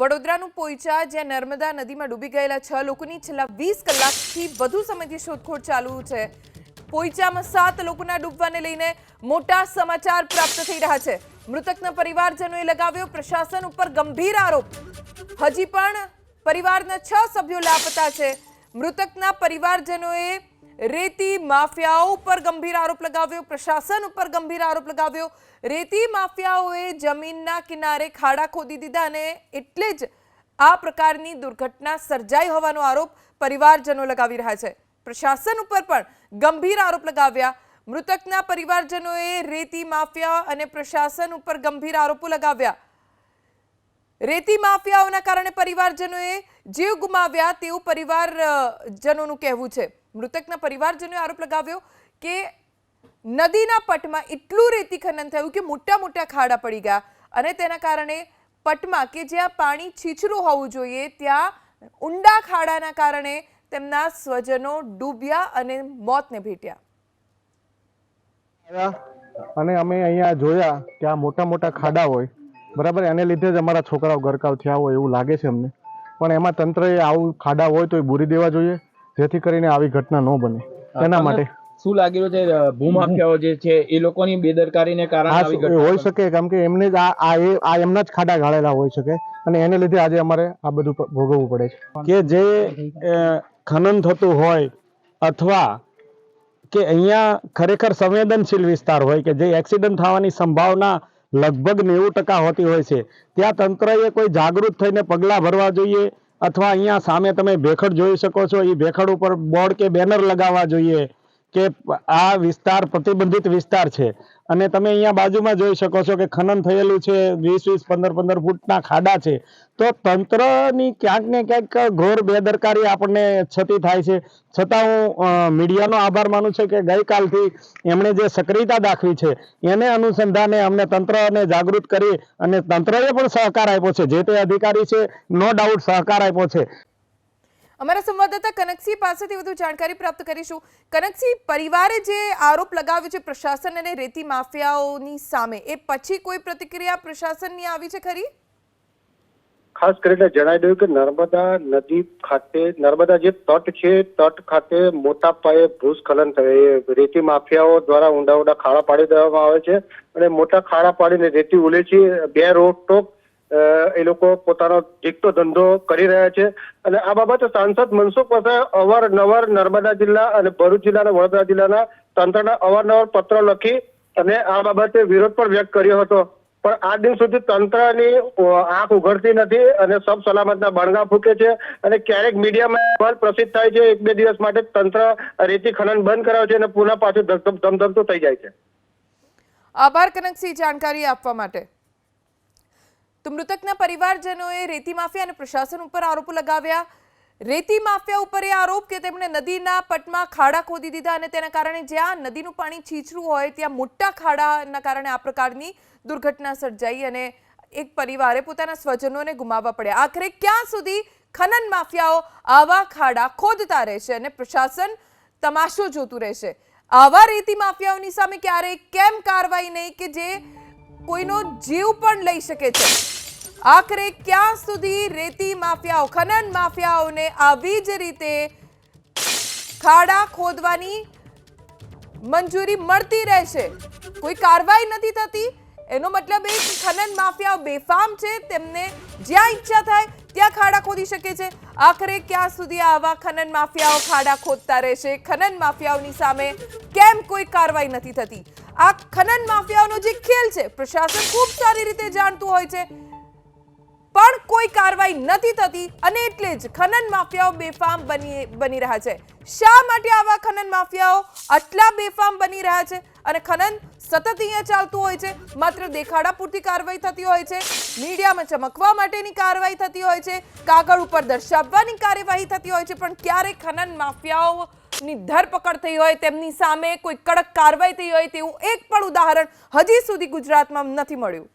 વડોદરાનું પોઈચા જ્યાં નર્મદા નદીમાં ડૂબી ગયેલા છ લોકોની છેલ્લા વીસ કલાકથી વધુ સમયથી શોધખોળ ચાલુ છે. પોઈચામાં સાત લોકોના ડૂબવાને લઈને મોટા સમાચાર પ્રાપ્ત થઈ રહ્યા છે. મૃતકના પરિવારજનોએ લગાવ્યો પ્રશાસન ઉપર ગંભીર આરોપ. હજી પણ પરિવારના છ સભ્યો લાપતા છે. મૃતકના પરિવારજનોએ રેતી માફિયાઓ ઉપર ગંભીર આરોપ લગાવ્યો, પ્રશાસન ઉપર ગંભીર આરોપ લગાવ્યો. રેતી માફિયાઓએ જમીનના કિનારે ખાડા ખોદી દીધા અને એટલે જ આ પ્રકારની દુર્ઘટના સર્જાઈ હોવાનો આરોપ પરિવારજનો લગાવી રહ્યા છે. પ્રશાસન ઉપર પણ ગંભીર આરોપ લગાવ્યા. મૃતકના પરિવારજનોએ રેતી માફિયા અને પ્રશાસન ઉપર ગંભીર આરોપો લગાવ્યા. રેતી માફિયાઓના કારણે પરિવારજનોએ જીવ ગુમાવ્યા તેવું પરિવારજનોનું કહેવું છે. મૃતકના પરિવારજનોએ આરોપ લગાવ્યો કે નદીના પટમાં એટલું રેતી ખનન થયું કે મોટા મોટા ખાડા પડી ગયા. અને તેના કારણે પટમાં કે જ્યાં પાણી છીછરું હોવું જોઈએ, ત્યાં ઊંડા ખાડાના કારણે તેમના સ્વજનો ડૂબ્યા અને મોતને ભેટ્યા. અને અમે અહીંયા જોયા કે આ મોટા મોટા ખાડા હોય. બરાબર, એને લીધે જ અમારા છોકરાઓ ગરકાવ થયા હોય એવું લાગે છે અમને. પણ એમાં તંત્રએ આવું ખાડા હોય તો એ બૂરી દેવા જોઈએ. જેથી કરીને આવી ઘટના ન બને. તેના માટે શું લાગી રહ્યું છે ભૂમાફિયાઓ જે છે એ લોકોની બેદરકારીને કારણે આવી ઘટના હોઈ શકે કેમ કે એમને જ આ આ એ આ એમના જ ખાડા ગાળેલા હોઈ શકે અને એને લીધે આજે અમારે આ બધું ભોગવવું પડે છે. કે જે ખનન થતું હોય અથવા કે અહીંયા ખરેખર સંવેદનશીલ વિસ્તાર હોય કે જે એક્સિડન્ટ થવાની સંભાવના લગભગ નેવું ટકા હોતી હોય છે ત્યાં તંત્રએ કોઈ જાગૃત થઈને પગલાં ભરવા જોઈએ અથવા અહીંયા સામે તમે ભેખડ જોઈ શકો છો એ ભેખડ ઉપર બોર્ડ કે બેનર લગાવવા જોઈએ કે આ વિસ્તાર પ્રતિબંધિત વિસ્તાર છે. અને તમે અહીંયા બાજુમાં જોઈ શકો છો કે ખનન થયેલું છે, વીસ વીસ, પંદર પંદર ફૂટના ખાડા છે. તો તંત્રની ક્યાંક ને ક્યાંક ઘોર બેદરકારી આપણને છતી થાય છે. છતાં હું મીડિયાનો આભાર માનું છું કે ગઈકાલથી એમણે જે સક્રિયતા દાખવી છે, એને અનુસંધાને અમને તંત્રને જાગૃત કરી અને તંત્રએ પણ સહકાર આપ્યો છે. જે તે અધિકારી છે, નો ડાઉટ સહકાર આપ્યો છે. અમારા સંવાદદાતા કનકસિંહ પાસેથી વધુ જાણકારી પ્રાપ્ત કરીશું. કનકસિંહ પરિવારે જે આરોપ લગાવ્યો છે પ્રશાસન અને રેતી માફિયાઓની સામે એ પછી કોઈ પ્રતિક્રિયા પ્રશાસનની આવી છે ખરી? ખાસ કરીને જણાવી દઉં કે નર્મદા નદી ખાતે નર્મદા જે તટ છે તટ ખાતે મોટા પાયે ભૂસ્ખલન થયું. રેતી માફિયાઓ દ્વારા ઊંડા ઊંડા ખાડા પાડી દેવામાં આવે છે. અને મોટા ખાડા પાડીને રેતી ઉલે છે. બે રોકટોક અ, એ લોકો પોતાનો એકતો ધંધો કરી રહ્યા છે. અને આ બાબતે સાંસદ મનસુખ પાસે અવારનવાર નર્મદા જિલ્લા અને ભરૂચ જિલ્લા અને વડોદરા જિલ્લાના તંત્રના અવારનવાર પત્ર લખી અને આ બાબતે વિરોધ પણ વ્યક્ત કર્યો હતો. પણ આ દિન સુધી તંત્રની આંખ ઉઘડતી નથી અને સબ સલામતના બણગા ફૂકે છે અને ક્યારેક મીડિયામાં પ્રસિદ્ધ થાય છે, એક બે દિવસ માટે તંત્ર રેતી ખનન બંધ કરાવે છે અને પુનઃ પાછું ધમધમતું થઈ જાય છે. આભાર કનકસિંહ, જાણકારી આપવા માટે. તો મૃતકના પરિવારજનોએ રેતી માફિયા અને પ્રશાસન ઉપર આરોપો લગાવ્યા. રેતી માફિયા ઉપર એ આરોપ કે તેમણે નદીના પટમાં ખાડા ખોદી દીધા અને તેના કારણે જ્યાં નદીનું પાણી છીછરું હોય, ત્યાં મોટા ખાડાના કારણે આ પ્રકારની દુર્ઘટના સર્જાઈ અને એક પરિવારે પોતાના સ્વજનોને ગુમાવવા પડ્યા. આખરે ક્યાં સુધી ખનન માફિયાઓ આવા ખાડા ખોદતા રહેશે અને પ્રશાસન તમાશો જોતું રહેશે? આવા રેતી માફિયાઓની સામે ક્યારેય કેમ કાર્યવાહી નહીં કે જે કોઈનો જીવ પણ લઈ શકે છે. આખરે ક્યાં સુધી રેતી માફિયાઓ, ખનન માફિયાઓને આવી જ રીતે ખાડા ખોદવાની મંજૂરી મળતી રહેશે? કોઈ કાર્યવાહી નથી થતી? એનો મતલબ એ કે ખનન માફિયાઓ બેફામ છે, તેમને જ્યાં ઈચ્છા થાય ત્યાં ખાડા ખોદી શકે છે. આખરે ક્યાં સુધી આવા ખનન માફિયાઓ ખાડા ખોદતા રહેશે? ખનન માફિયાઓની સામે કેમ કોઈ કાર્યવાહી નથી થતી? આ ખનન માફિયાઓનો જે ખેલ છે, પ્રશાસન ખૂબ સારી રીતે જાણતું હોય છે. પણ કોઈ કાર્યવાહી નથી થતી અને એટલે જ ખનન માફિયાઓ બેફામ બની બની રહ્યા છે. શા માટે આવા ખનન માફિયાઓ આટલા બેફામ બની રહ્યા છે? અને ખનન સતત અહીંયા ચાલતું હોય છે. માત્ર દેખાડા પૂરતી કાર્યવાહી થતી હોય છે. મીડિયામાં ચમકવા માટેની કાર્યવાહી થતી હોય છે. કાગળ ઉપર દર્શાવવાની કાર્યવાહી થતી હોય છે. પણ ક્યારેક ખનન માફિયાઓની ધરપકડ થઈ હોય તેમની સામે કોઈ કડક કાર્યવાહી થઈ હોય તેવું એક પણ ઉદાહરણ હજી સુધી ગુજરાતમાં નથી મળ્યું.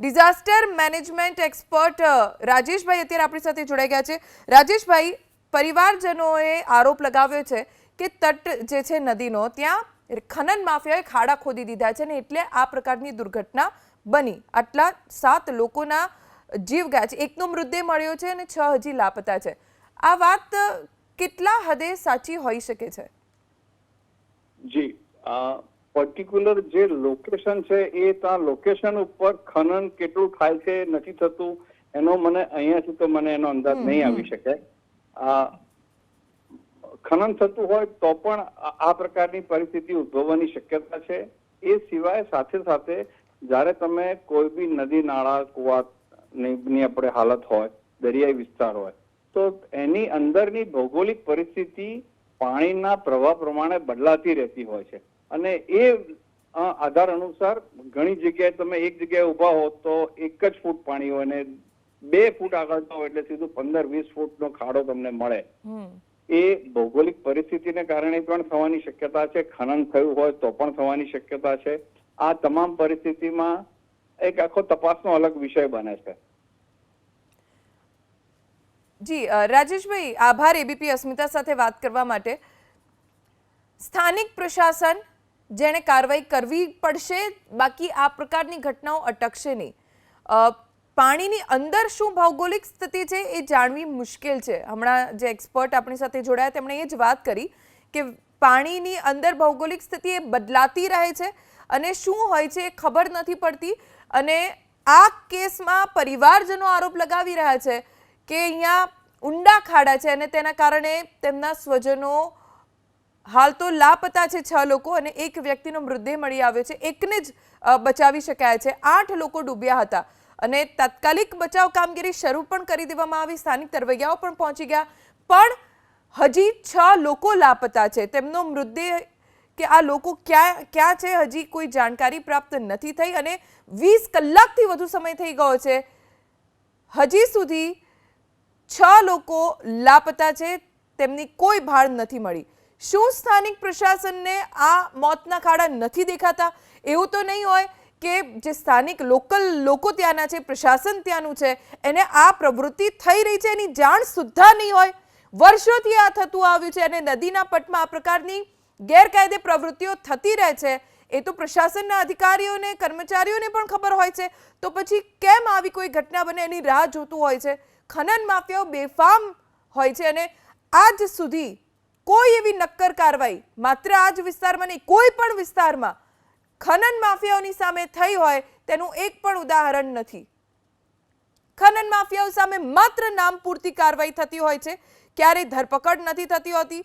ડિઝાસ્ટર મેનેજમેન્ટ એક્સપર્ટ રાજેશભાઈ અત્યારે આપણી સાથે જોડાઈ ગયા છે. રાજેશભાઈ, પરિવારજનોએ આરોપ લગાવ્યો છે કે તટ જે છે નદીનો ત્યાં ખનન માફિયાએ ખાડા ખોદી દીધા છે ને એટલે આ પ્રકારની દુર્ઘટના બની. આટલા સાત લોકોના જીવ ગયા છે. એકનો મૃતદેહ મળ્યો છે અને છ હજી લાપતા છે. આ વાત કેટલા હદે સાચી હોઈ શકે છે? જી પર્ટિક્યુલર જે લોકેશન છે એ ત્યાં લોકેશન ઉપર ખનન કેટલું થાય છે નથી થતું એનો મને અહીંયાથી તો મને એનો અંદાજ નહીં આવી શકે. આ ખનન થતું હોય તો પણ આ પ્રકારની પરિસ્થિતિ ઉદ્ભવવાની શક્યતા છે. એ સિવાય સાથે સાથે જ્યારે તમે કોઈ બી નદી, નાળા, કુવા આપણે હાલત હોય, દરિયાઈ વિસ્તાર હોય, તો એની અંદરની ભૌગોલિક પરિસ્થિતિ પાણીના પ્રવાહ પ્રમાણે બદલાતી રહેતી હોય છે. અને એ આધાર અનુસાર ઘણી જગ્યાએ તમે એક જગ્યાએ ઊભા હો તો એક જ ફૂટ પાણી હોય ને બે ફૂટ આગળ જાઓ એટલે સીધું પંદર, વીસ ફૂટનો ખાડો તમને મળે. એ ભૌગોલિક પરિસ્થિતિને કારણે પણ થવાની શક્યતા છે. ખનન થયું હોય તો પણ થવાની શક્યતા છે. આ તમામ પરિસ્થિતિમાં એક આખો તપાસનો અલગ વિષય બને છે. જી રાજેશભાઈ, આભાર એબીપી અસ્મિતા સાથે વાત કરવા માટે. સ્થાનિક પ્રશાસન જેણે કાર્યવાહી કરવી પડશે, બાકી આ પ્રકારની ઘટનાઓ અટકશે નહીં. પાણીની અંદર શું ભૌગોલિક સ્થિતિ છે એ જાણવી મુશ્કેલ છે. હમણાં જે એક્સપર્ટ આપણી સાથે જોડાયા, તેમણે એ જ વાત કરી કે પાણીની અંદર ભૌગોલિક સ્થિતિ એ બદલાતી રહે છે અને શું હોય છે એ ખબર નથી પડતી અને આ કેસમાં પરિવારજનો આરોપ લગાવી રહ્યા છે કે અહીંયા ઊંડા ખાડા છે અને તેના કારણે તેમના સ્વજનો હાલ તો લાપતા છે છ લોકો અને એક વ્યક્તિનો મૃતદેહ મળી આવ્યો છે. એકને જ બચાવી શકાય છે. આઠ લોકો ડૂબ્યા હતા. અને તાત્કાલિક બચાવ કામગીરી શરૂ પણ કરી દેવામાં આવી. સ્થાનિક તરવૈયાઓ પણ પહોંચી ગયા. પણ હજી છ લોકો લાપતા છે. તેમનો મૃતદેહ કે આ લોકો ક્યાં ક્યાં છે હજી કોઈ જાણકારી પ્રાપ્ત નથી થઈ અને વીસ કલાકથી વધુ સમય થઈ ગયો છે. હજી સુધી છ લોકો લાપતા છે. તેમની કોઈ ભાળ નથી મળી. શું સ્થાનિક પ્રશાસનને આ મોતના ખાડા નથી દેખાતા? એવું તો નહીં હોય કે જે સ્થાનિક લોકલ લોકો ત્યાંના છે, પ્રશાસન ત્યાંનું છે, એને આ પ્રવૃત્તિ થઈ રહી છે, એની જાણ સુદ્ધા નહીં હોય. વર્ષોથી આ થતું આવ્યું છે અને નદીના પટમાં આ પ્રકારની ગેરકાયદે પ્રવૃત્તિઓ થતી રહે છે. એ તો પ્રશાસનના અધિકારીઓને, કર્મચારીઓને પણ ખબર હોય છે. તો પછી કેમ આવી કોઈ ઘટના બને? એની રાહ જોતું હોય છે. ખનન માફિયાઓ બેફામ હોય છે અને આજ સુધી કોઈ એવી નક્કર કાર્યવાહી, માત્ર આ જ વિસ્તારમાં નહીં, કોઈ પણ વિસ્તારમાં ખનન માફિયાઓની સામે થઈ હોય તેનું એક પણ ઉદાહરણ નથી. ખનન માફિયાઓ સામે માત્ર નામ પૂરતી કાર્યવાહી થતી હોય છે. ક્યારેય ધરપકડ નથી થતી હોતી.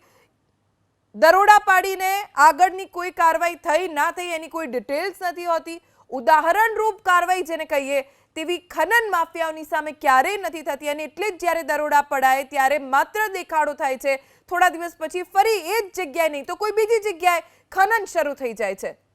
દરોડા પાડીને આગળની કોઈ કાર્યવાહી થઈ ના થઈ એની કોઈ ડિટેલ્સ નથી હોતી. ઉદાહરણરૂપ કાર્યવાહી જેને કહીએ તેવી ખનન માફિયાઓની સામે ક્યારેય નથી થતી અને એટલે જ જ્યારે દરોડા પડાય ત્યારે માત્ર દેખાડો થાય છે. થોડા દિવસ પછી ફરી એ જ જગ્યાએ નહીં તો કોઈ બીજી જગ્યાએ ખનન શરૂ થઈ જાય છે.